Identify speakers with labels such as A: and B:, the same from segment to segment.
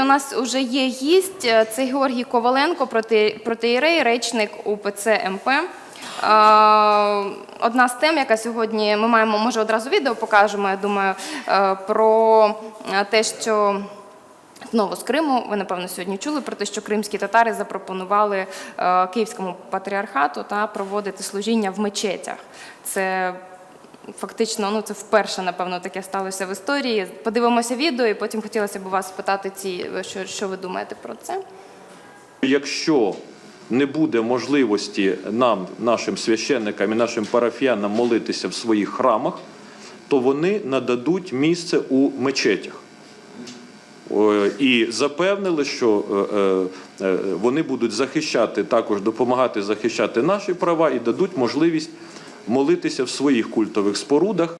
A: У нас вже є гість, е, це Георгій Коваленко, проти, протиєрей, речник УПЦ МП. Е, Одна з тем, яка сьогодні ми маємо, може одразу відео покажемо, я думаю, е, про те, що знову з Криму, ви напевно сьогодні чули про те, що кримські татари запропонували Київському патріархату та проводити служіння в мечетях. Це Фактично, ну це вперше, напевно, таке сталося в історії. Подивимося відео, і потім хотілося б вас спитати, ці, що, що ви думаєте про це.
B: Якщо не буде можливості нам, нашим священникам і нашим парафіянам молитися в своїх храмах, то вони нададуть місце у мечетях. І запевнили, що е, е, е, вони будуть захищати, також допомагати захищати наші права і дадуть можливість молитися в своїх культових спорудах.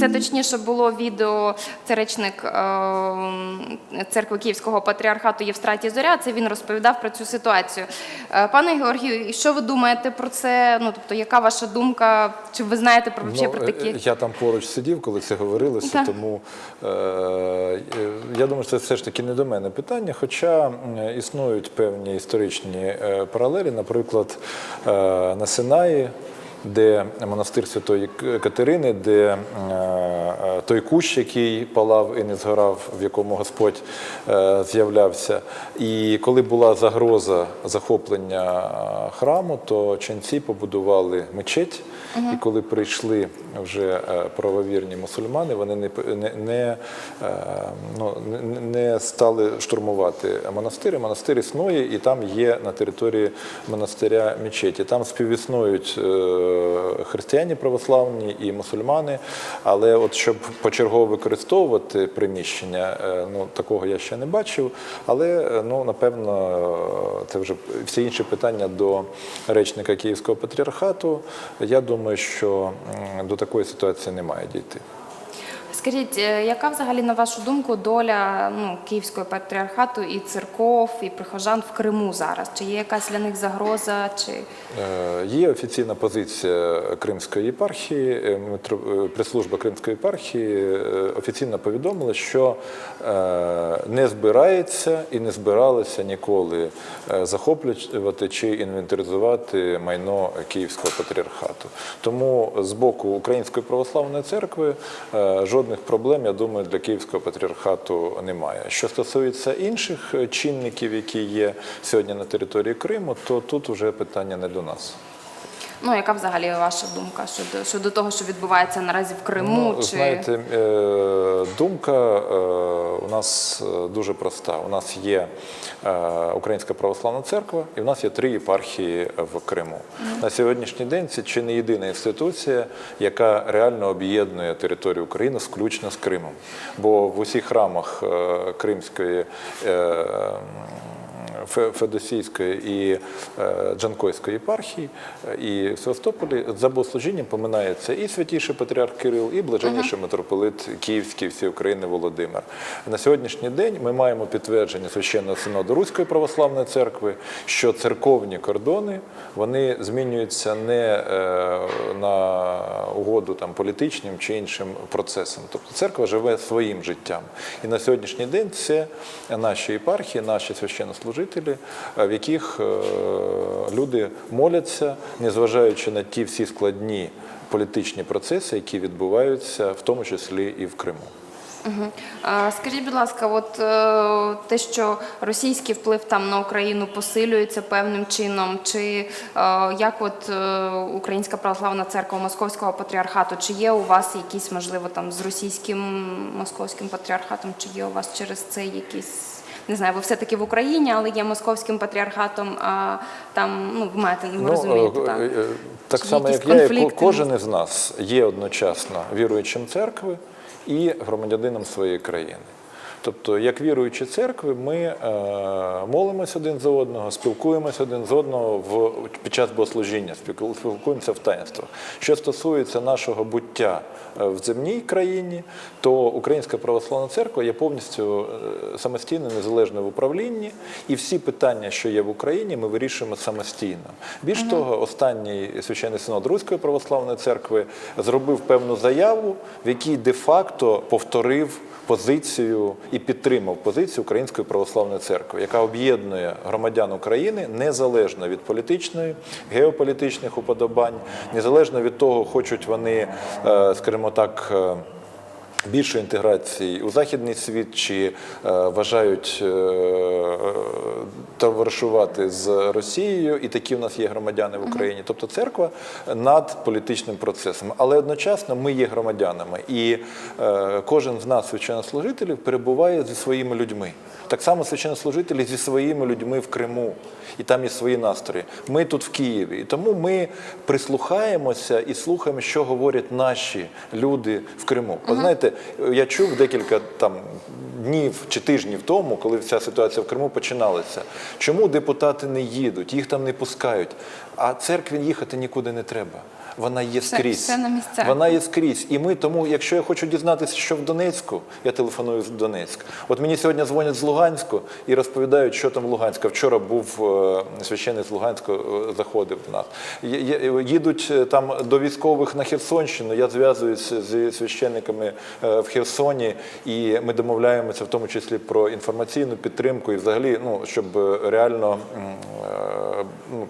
A: Це точніше було відео. Це речник е, церкви Київського патріархату Євстратій Зоря. Це він розповідав про цю ситуацію. Е, Пане Георгію, що ви думаєте про це? Ну тобто, яка ваша думка? Чи ви знаєте про, вообще про
C: е,
A: такі?
C: Я там поруч сидів, коли це говорилося,
A: Так.
C: тому е, е, я думаю, що це все ж таки не до мене питання. Хоча існують певні історичні е, паралелі, наприклад, е, на Синаї. Де монастир Святої Катерини, де е, е, той кущ, який палав і не згорав, в якому Господь е, з'являвся. І коли була загроза захоплення храму, то ченці побудували мечеть. І коли прийшли вже правовірні мусульмани, вони не, не, не, ну, не- стали штурмувати монастир. Монастир існує, і там є на території монастиря мечеті. Там співіснують е, християни православні і мусульмани. Але от щоб почергово використовувати приміщення, е, ну такого я ще не бачив. Але е, ну напевно це вже всі інші питання до речника Київського патріархату. Я думаю, що до такої ситуації не має дійти.
A: Скажіть, е, яка взагалі на вашу думку доля ну, Київського патріархату і церков, і прихожан в Криму зараз? Чи є якась для них загроза? Чи
C: Е, Є офіційна позиція Кримської єпархії. Е, Прес-служба Кримської єпархії офіційно повідомила, що не збирається і не збиралася ніколи захоплювати чи інвентаризувати майно Київського патріархату. Тому з боку Української православної церкви е, жодних проблем, я думаю, для Київського патріархату немає. Що стосується інших е, чинників, які є сьогодні на території Криму, то тут вже питання не до нас.
A: Ну яка взагалі ваша думка щодо щодо того, що відбувається наразі в Криму?
C: Ну,
A: чи
C: знаєте, е, думка е, у нас е, дуже проста. У нас є Українська православна церква, і у нас є три єпархії в Криму. На сьогоднішній день це чи не єдина інституція, яка реально об'єднує територію України, включно з Кримом. Бо в усіх храмах Кримської. Феодосійської і е, Джанкойської єпархії е, і в Севастополі за богослужінням поминається і святіший патріарх Кирил, і блаженніший митрополит Київський всієї України Володимир. На сьогоднішній день ми маємо підтвердження священного синоду Руської православної церкви, що церковні кордони вони змінюються не е, на угоду там політичним чи іншим процесам. Тобто церква живе своїм життям. І на сьогоднішній день це наші єпархії, наші священнослужителі, е, в яких е, люди моляться, незважаючи на ті всі складні політичні процеси, які відбуваються, в тому числі і в Криму.
A: Скажіть, будь ласка, от е, те, що російський вплив там на Україну посилюється певним чином, чи як от Українська православна церква Московського патріархату, чи є у вас якісь, можливо, там з російським московським патріархатом, чи є у вас через це якісь. Не знаю, ви все-таки в Україні, але є московським патріархатом, а там, ну, ви маєте, ви розумієте,
C: е,
A: так.
C: е, е, так само,
A: як
C: як я, кожен із нас є одночасно віруючим церкви і громадянином своєї країни. Тобто, як віруючі церкви, ми е, молимося один за одного, спілкуємося один з одного в, під час богослужіння, спілку- спілкуємося в таїнствах. Що стосується нашого буття е, в земній країні, то Українська православна церква є повністю е, самостійно незалежна в управлінні, і всі питання, що є в Україні, ми вирішуємо самостійно. Більш того, останній священний синод Руської православної церкви зробив певну заяву, в якій де-факто повторив позицію і підтримав позицію Української православної церкви, яка об'єднує громадян України незалежно від політичної, геополітичних уподобань, незалежно від того, хочуть вони, е, скажімо так. Більшої інтеграції у західний світ чи е, вважають е, товаришувати з Росією, і такі в нас є громадяни в Україні. Тобто церква над політичним процесом, але одночасно ми є громадянами, і е, кожен з нас, священнослужителів, перебуває зі своїми людьми. Так само священнослужителі зі своїми людьми в Криму, і там є свої настрої. Ми тут в Києві, і тому ми прислухаємося і слухаємо, що говорять наші люди в Криму. От знаєте, я чув декілька там днів чи тижнів тому, коли вся ситуація в Криму починалася. Чому депутати не їдуть, їх там не пускають, а церкві їхати нікуди не треба. Вона є
A: Все-
C: скрізь.
A: все на місцях.
C: Вона є скрізь. І ми тому, якщо я хочу дізнатися, що в Донецьку, я телефоную з Донецька. От мені сьогодні дзвонять з Луганську і розповідають, що там в Луганську. Вчора був е, священник з Луганську, е, заходив до нас. Є- Їдуть е, там до військових на Херсонщину. Я зв'язуюся зі священниками е, в Херсоні, і ми домовляємося в тому числі про інформаційну підтримку і взагалі, ну щоб е, реально. е, ну,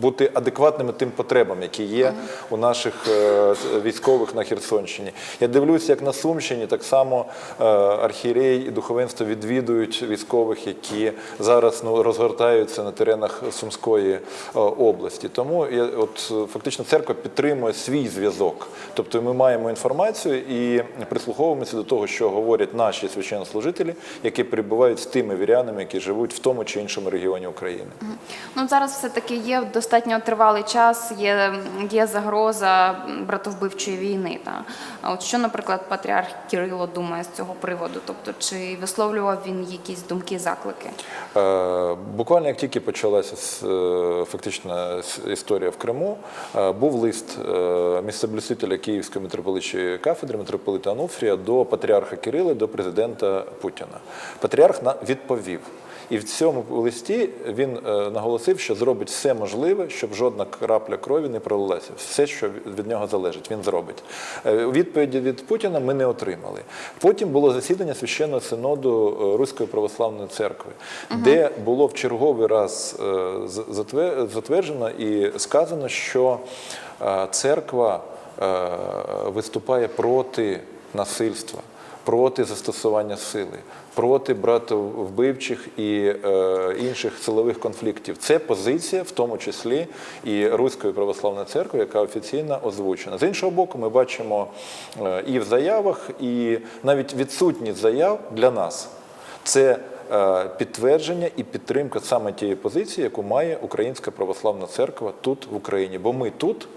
C: бути адекватними тим потребам, які є у наших е, військових на Херсонщині. Я дивлюся, як на Сумщині так само е, архієрей і духовенство відвідують військових, які зараз ну, розгортаються на теренах Сумської е, області. Тому я, от, фактично церква підтримує свій зв'язок. Тобто ми маємо інформацію і прислуховуємося до того, що говорять наші священнослужителі, які перебувають з тими вірянами, які живуть в тому чи іншому регіоні України.
A: Ну зараз все-таки є достатньо тривалий час, є, є загроза братовбивчої війни. Та. От що, наприклад, патріарх Кирило думає з цього приводу? Тобто, чи висловлював він якісь думки, заклики?
C: Е, Буквально як тільки почалася е, фактично історія в Криму, е, був лист е, місцеблюстителя Київської митрополитчої кафедри митрополита Ануфрія до патріарха Кирила, до президента Путіна. Патріарх відповів. І в цьому листі він е, наголосив, що зробить все можливе, щоб жодна крапля крові не пролилася. Все, що від- нього залежить, він зробить. Е, Відповіді від Путіна ми не отримали. Потім було засідання священного синоду е, Руської православної церкви, де було в черговий раз затверджено і сказано, що церква виступає проти насильства проти застосування сили, проти братовбивчих і е, інших силових конфліктів. Це позиція, в тому числі і Руської православної церкви, яка офіційно озвучена. З іншого боку, ми бачимо е, і в заявах, і навіть відсутність заяв для нас. Це е, підтвердження і підтримка саме тієї позиції, яку має Українська православна церква тут в Україні. Бо ми тут.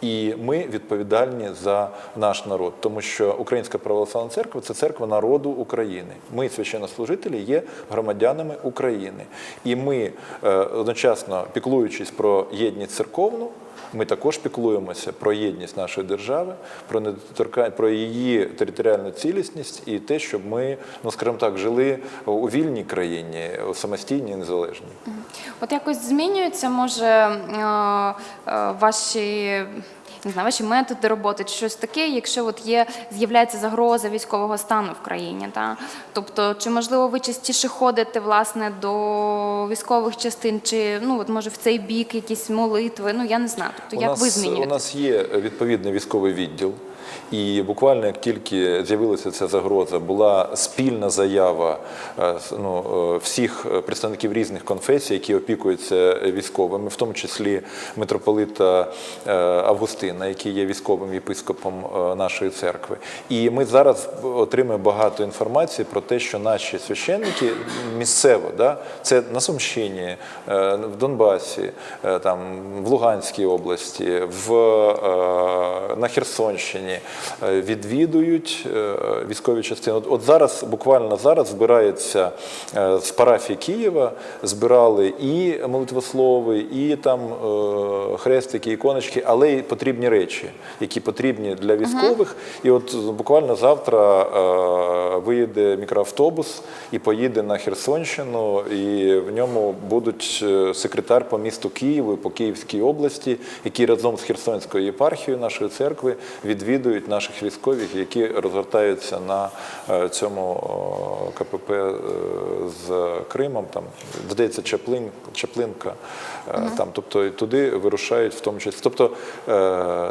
C: І ми відповідальні за наш народ, тому що Українська православна церква це церква народу України. Ми, священнослужителі, є громадянами України, і ми е, одночасно піклуючись про єдність церковну. Ми також піклуємося про єдність нашої держави, про недоторка... про її територіальну цілісність і те, щоб ми, ну скажімо так, жили у вільній країні, самостійній, незалежній.
A: От якось змінюються, може, е, е, ваші. Не знаю, ваші методи роботи чи щось таке, якщо от є з'являється загроза військового стану в країні, та тобто, чи можливо ви частіше ходите власне до військових частин, чи ну от може в цей бік якісь молитви? Ну я не знаю. Тобто,
C: У
A: як
C: нас,
A: ви
C: у нас є відповідний військовий відділ. І буквально як тільки з'явилася ця загроза, була спільна заява е, ну, е, всіх представників різних конфесій, які опікуються військовими, в тому числі митрополита е, Августина, який є військовим єпископом нашої церкви. І ми зараз отримуємо багато інформації про те, що наші священники місцево, да, це на Сумщині, в Донбасі, там, в Луганській області, в, на Херсонщині, відвідують е, військові частини. От, от зараз, буквально зараз, збирається е, з парафії Києва, збирали і молитвослови, і там е, хрестики, іконочки, але й потрібні речі, які потрібні для військових. І от буквально завтра е, виїде мікроавтобус і поїде на Херсонщину, і в ньому будуть е, секретар по місту Києву, по Київській області, які разом з Херсонською єпархією нашої церкви відвідують наших військових, які розгортаються на е, цьому КПП е, з Кримом. Там здається, Чаплин, Чаплинка. е, Там, тобто туди вирушають в тому числі. Тобто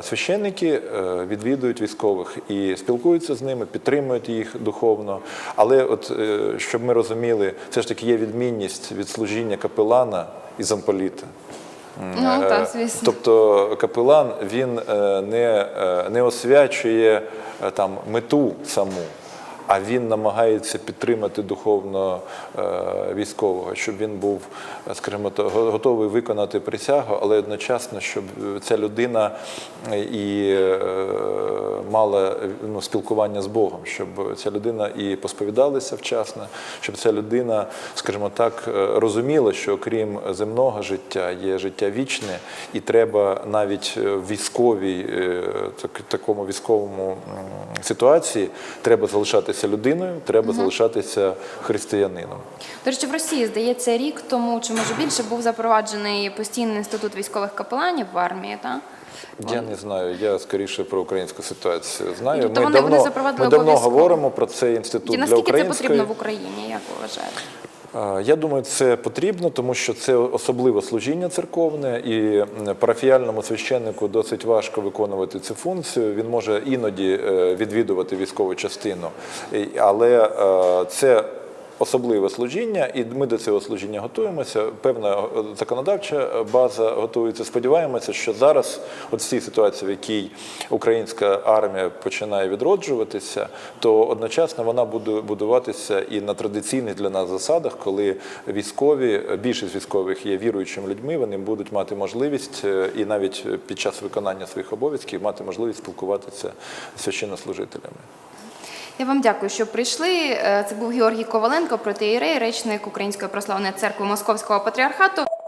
C: священники відвідують військових і спілкуються з ними, підтримують їх духовно. Але от щоб ми розуміли, все ж таки є відмінність від служіння капелана і замполіта.
A: Ну,
C: Е,
A: так, звісно.
C: Тобто капелан він е, не, е, не освячує там мету саму. А він намагається підтримати духовно е, військового, щоб він був, е, скажімо, то, готовий виконати присягу, але одночасно, щоб ця людина е, і е, мала е, ну, спілкування з Богом, щоб ця людина і посповідалася вчасно, щоб ця людина, скажімо так, е, розуміла, що окрім земного життя є життя вічне, і треба навіть е, в військовій е, так- такому військовому ситуації треба залишатися людиною, треба залишатися християнином.
A: До речі, в Росії, здається, рік тому чи може більше був запроваджений постійний інститут військових капеланів в армії, так?
C: Я не знаю, я скоріше про українську ситуацію знаю.
A: Тобто
C: ми
A: вони-
C: давно,
A: вони
C: ми давно говоримо про цей інститут
A: І
C: для
A: наскільки це потрібно в Україні, як ви вважаєте?
C: Е, Я думаю, це потрібно, тому що це особливе служіння церковне, і парафіяльному священнику досить важко виконувати цю функцію. Він може іноді е, відвідувати військову частину, але е, це. Особливе служіння, і ми до цього служіння готуємося. Певна е, законодавча база готується. Сподіваємося, що зараз, от в цій ситуації, в якій українська армія починає відроджуватися, то одночасно вона буде будуватися і на традиційних для нас засадах, коли військові, більшість військових є віруючими людьми, вони будуть мати можливість е, і навіть під час виконання своїх обов'язків мати можливість спілкуватися з священнослужителями.
A: Я вам дякую, що прийшли. Е, Це був Георгій Коваленко, протиєрей, речник Української прославної церкви Московського патріархату.